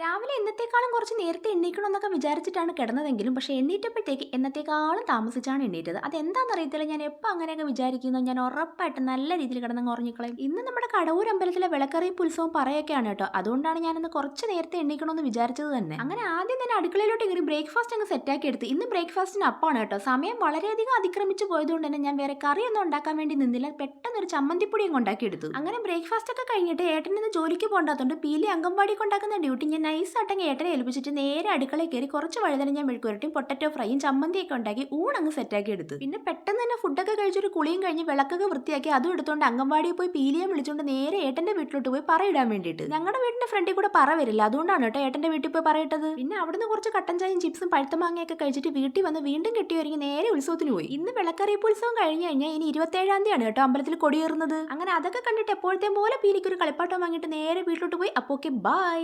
രാവിലെ എന്നത്തേക്കാളും കുറച്ച് നേരത്തെ എണ്ണീക്കണമെന്നൊക്കെ വിചാരിച്ചിട്ടാണ് കിടന്നതെങ്കിലും പക്ഷേ എണ്ണീറ്റപ്പോഴത്തേക്ക് എന്നത്തേക്കാളും താമസിച്ചാണ് എണ്ണീറ്റത്. അതെന്താണെന്ന് അറിയത്തില്ല ഞാൻ എപ്പോൾ അങ്ങനെയൊക്കെ വിചാരിക്കുന്നു. ഞാൻ ഉറപ്പായിട്ട് നല്ല രീതിയിൽ കിടന്നങ്ങ് ഉറങ്ങിക്കളയും. ഇന്ന് നമ്മുടെ കടവൂർ അമ്പലത്തിലെ വിളക്കറിയിപ്പ് ഉത്സവം പറയൊക്കെയാണ് കേട്ടോ. അതുകൊണ്ടാണ് ഞാനിന്ന് കുറച്ച് നേരത്തെ എണ്ണീക്കണമെന്ന് വിചാരിച്ചത് തന്നെ. അങ്ങനെ ആദ്യം തന്നെ അടുക്കളയിലോട്ട് കയറി ബ്രേക്ക്ഫാസ്റ്റ് അങ്ങ് സെറ്റാക്കി എടുത്ത്. ഇന്ന് ബ്രേക്ക്ഫാസ്റ്റിന് അപ്പമാണ് കേട്ടോ. സമയം വളരെയധികം അതിക്രമിച്ച് പോയതുകൊണ്ട് തന്നെ ഞാൻ വേറെ കറിയൊന്നും ഉണ്ടാക്കാൻ വേണ്ടി നിന്നില്ല. പെട്ടെന്ന് ഒരു ചമ്മന്തിപ്പൊടി അങ്ങ് ഉണ്ടാക്കിയെടുത്തു. അങ്ങനെ ബ്രേക്ക്ഫാസ്റ്റ് ഒക്കെ കഴിഞ്ഞിട്ട് ഏട്ടൻ ഇന്ന് ജോലിക്ക് പോകേണ്ടതുകൊണ്ട് പീലി അംഗൻവാടി കൊണ്ടാക്കുന്ന ഡ്യൂട്ടി ഞാൻ നൈസായിട്ടങ്ങ് ഏട്ടനെ ഏൽപ്പിച്ചിട്ട് നേരെ അടുക്കളയിൽ കയറി കുറച്ച് വഴുതന ഞാൻ മെഴുക്കുരട്ടിയും പൊട്ടറ്റോ ഫ്രൈയും ചമ്മന്തിയൊക്കെ ഉണ്ടാക്കി ഊണങ്ങ് സെറ്റാക്കി എടുത്തു. പിന്നെ പെട്ടെന്ന് തന്നെ ഫുഡൊക്കെ കഴിച്ചൊരു കുളിയും കഴിഞ്ഞ് വിളക്കൊക്കെ വൃത്തിയാക്കി അതും എടുത്തുകൊണ്ട് അംഗൻവാടിയിൽ പോയി പീലിയെ വിളിച്ചുകൊണ്ട് നേരെ ഏട്ടന്റെ വീട്ടിലോട്ട് പോയി പറയിടാൻ വേണ്ടിയിട്ട്. ഞങ്ങളുടെ വീടിന്റെ ഫ്രണ്ടിൽ കൂടെ പറ വരില്ല. അതുകൊണ്ടാണ് കേട്ടോ ഏട്ടന്റെ വീട്ടിൽ പോയി പറയിട്ടത്. പിന്നെ അവിടുന്ന് കുറച്ച് കട്ടൻ ചായയും ചിപ്സും പഴുത്തമാങ്ങയൊക്കെ കഴിച്ചിട്ട് വീട്ടിൽ വന്ന് വീണ്ടും കെട്ടി ഒരുങ്ങി നേരെ ഉത്സവത്തിന് പോയി. ഇന്ന് വിളക്കറിയിപ്പ് ഉത്സവം കഴിഞ്ഞ് കഴിഞ്ഞാൽ ഇനി ഇരുപത്തേഴാം തീയതിയാണ് കേട്ടോ അമ്പലത്തിൽ കൊടിയേറുന്നത്. അങ്ങനെ അതൊക്കെ കണ്ടിട്ട് എപ്പോഴത്തെ പോലെ പീലിക്ക് ഒരു കളിപ്പാട്ടം വാങ്ങിയിട്ട് നേരെ വീട്ടിലോട്ട് പോയി. അപ്പോക്കെ ബൈ